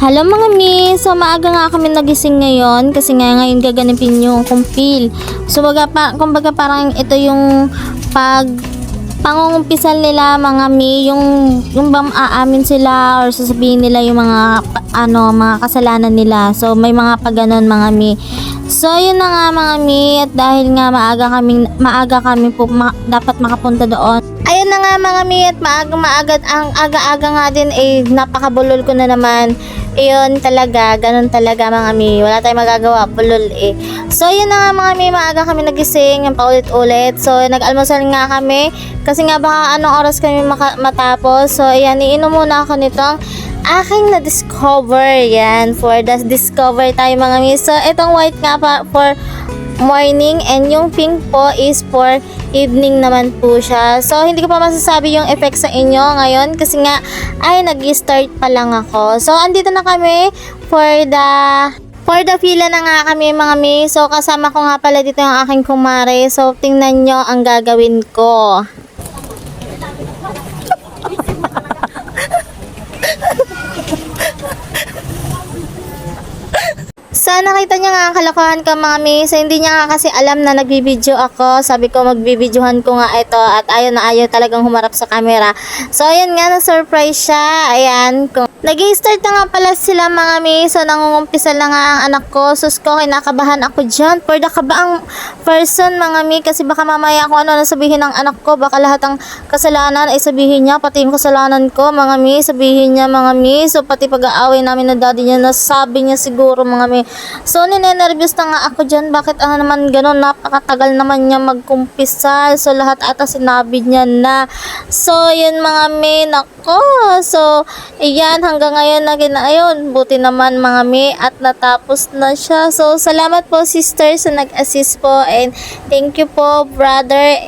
Hello mga mi! So maaga nga kami nagising ngayon kasi nga ngayon gaganapin yung kumpil. So baga pa, kumbaga parang ito yung pag pangungumpisal nila mga mi yung yung bang aamin sila or sasabihin nila yung mga ano mga kasalanan nila. So may mga paganon mga mi. So yun na nga mga mi at dahil nga maaga kami maaga kami po ma- dapat makapunta doon. Ayun na nga mga mi at maaga maaga ang aga-aga nga din eh napakabulol ko na naman. Iyon talaga, ganun talaga mga mi. Wala tayong magagawa, bulol eh. So, yun na nga mga mi, maaga kami nagising, yung paulit-ulit. So, nag-almusal nga kami. Kasi nga baka anong oras kami matapos. So, ayan, iinom muna ako nitong aking na-discover. Yan, for the discover tayo mga mi. So, itong white nga pa for morning and yung pink po is for evening naman po siya. So, hindi ko pa masasabi yung effect sa inyo ngayon kasi nga, ay, nag-start pa lang ako. So, andito na kami for the For the fila na nga kami mga mi. So, kasama ko nga pala dito yung aking kumare. So, tingnan nyo ang gagawin ko. So, nakita niya nga ang kalokohan ko mga mi. So, hindi niya nga kasi alam na nagbibideo ako. Sabi ko, magbibidyohan ko nga ito. At ayaw na ayaw talagang humarap sa camera. So, ayun nga, na-surprise siya. Ayan. Kung... Nag-start na nga pala sila mga mi. So, nangungumpisal na nga ang anak ko. Sus ko, kinakabahan ako dyan. For the kabaang person mga mi. Kasi baka mamaya kung ano sabihin ng anak ko. Baka lahat ng kasalanan ay sabihin niya. Pati yung kasalanan ko mga mi. Sabihin niya mga mi. So, pati pag-aaway namin na daddy niya. Nasabi niya siguro mga mi. So, ninenervyos na nga ako dyan. Bakit ano naman ganun? Napakatagal naman niya magkumpisal. So, lahat ata sinabi niya na. So, yun mga mi. Nako. So, ayan. Hanggang ngayon na gina- ayun. Buti naman mga mi. At natapos na siya. So, salamat po sister sa nag-assist po. And thank you po brother.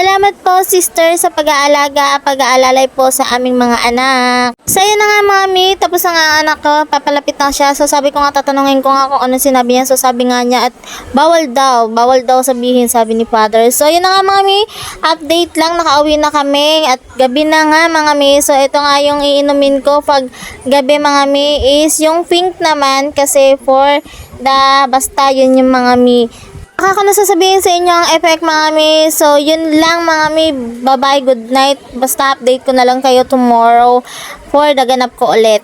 Salamat po sister sa pag-aalaga, pag-aalalay po sa aming mga anak. So yun na nga mami, tapos na nga anak ko, papalapit na siya. So sabi ko nga, tatanungin ko nga kung ano sinabi niya. So sabi nga niya at bawal daw, bawal daw sabihin sabi ni father. So yun na nga mami, update lang, nakauwi na kami at gabi na nga mga mi. So ito nga yung iinumin ko pag gabi mga mi is yung pink naman kasi for the basta yun yung mga mi. Ako na sasabihin sa inyo ang effect mga mi. So, yun lang mga mi. Bye-bye, good night. Basta update ko na lang kayo tomorrow for the ganap ko ulit.